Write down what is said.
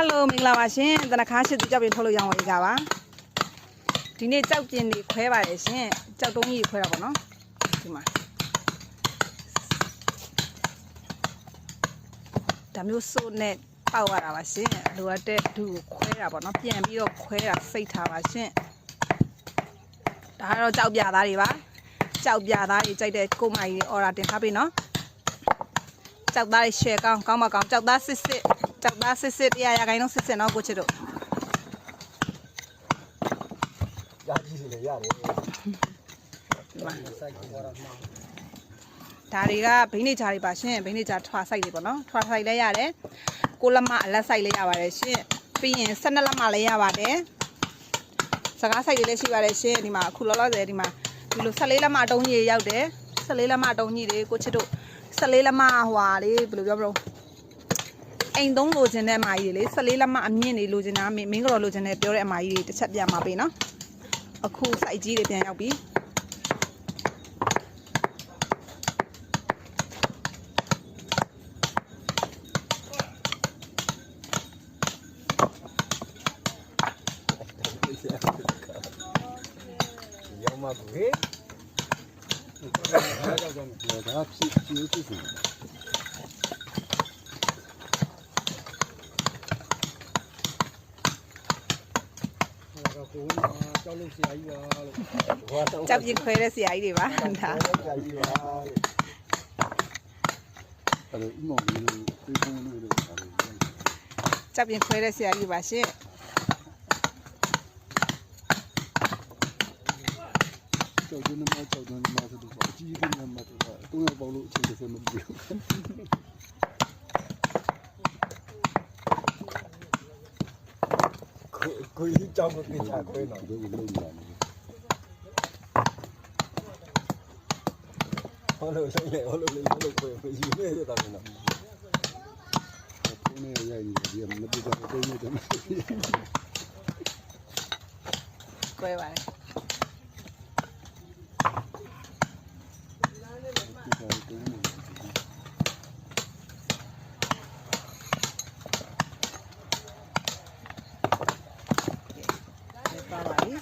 ဟယ်လိုမင်္ဂလာပါရှင်တနခါရှိသူကြောက်ပြင်ထုတ်လို့ရအောင်အေးကြပါဒီနေ့ကြောက်ကျင်တွေခွဲပါတယ်ရှင်ကြောက်တုံးကြီးခွဲတာပေါ့နော်ဒီမှာဒါမျိုးစိုးနဲ့ပေါက်ရတာပါရှင်လိုအပ်တဲ့ဒူကိုခွဲတာပေါ့နော်ပြန်ပြီးတော့ခွဲတာစိတ်ထားပါရှင်ဒါကတော့ကြောက်ပြသားတွေပါကြောက်ပြသားတွေကြိုက်တဲ့ကိုမကြီးတွေအော်ဒါတင်ထားပြီနော်ကြောက်သားရှယ်ကောင်းကောင်းမကောင်းကြောက်သားစစ်စစ် ကြောက်သားစစ်စစ်တရားရခိုင်တော့စစ်စစ်နော်ကိုချစ်တို့ရာကြီးတွေလည်းရတယ်ဒီမှာစိုက်ခေါ်တာမှန်ဒါတွေကဘိန်းနေချာတွေပါရှင်ဘိန်းနေချာထွာဆိုင်တွေပေါ့နော်ထွာဆိုင်လည်းရတယ်ကိုလက်မအလက်ဆိုင်လည်းရပါတယ်ရှင်ပြီးရင်12လက်မလည်းရပါတယ်စကားဆိုင်တွေလည်းရှိပါတယ်ရှင်ဒီမှာအခုလောလောဆယ်ဒီမှာဒီလို14လက်မအတုံးကြီးတွေရောက်တယ်14လက်မအတုံးကြီးတွေကိုချစ်တို့14လက်မဟွာလေးဘယ်လိုပြောမလို့ အိမ်သုံးလိုချင်တဲ့အမကြီးတွေလေ14လက်မအမြင့်တွေလိုချင်တာမင်းမင်းကတော့လိုချင်တယ်ပြောတဲ့အမကြီးတွေတစ်ချက်ပြန်มาပေးနော်အခုစိုက်ကြီးတွေပြန်ရောက်ပြီရောင်းမကူဟေးဒါကြောင့်ဒါဖြစ်ဖြစ်ဖြစ် ဖြစ်ဟောကောကြောက်လို့ဆရာကြီးပါလို့ဟောတော့ကြောက်ပြခွဲတဲ့ဆရာကြီးတွေပါဒါဆရာကြီးပါအဲ့လိုအမောင်လေးတွေပုံလို့လို့ပါတယ်ကြောက်ပြခွဲတဲ့ဆရာကြီးပါရှင်ကြောက်တယ်နမကြောက်တယ်နမဆိုတော့ကြီးကြီးနမတော့တုံးရပေါလို့အချိန်တစ်စမပြေ ကိုကိုကြီးကြောက်မပြချခွဲတော့ဒီလိုလုပ်နေတယ်ဟောလို့လည်းဟောလို့လည်းလို့ခွဲပြီးယူနေတယ်တာမင်းတော့ပုံနေရရင်ဒီမတူတော့ကိုနေတယ်ခွဲပါတ Malawi.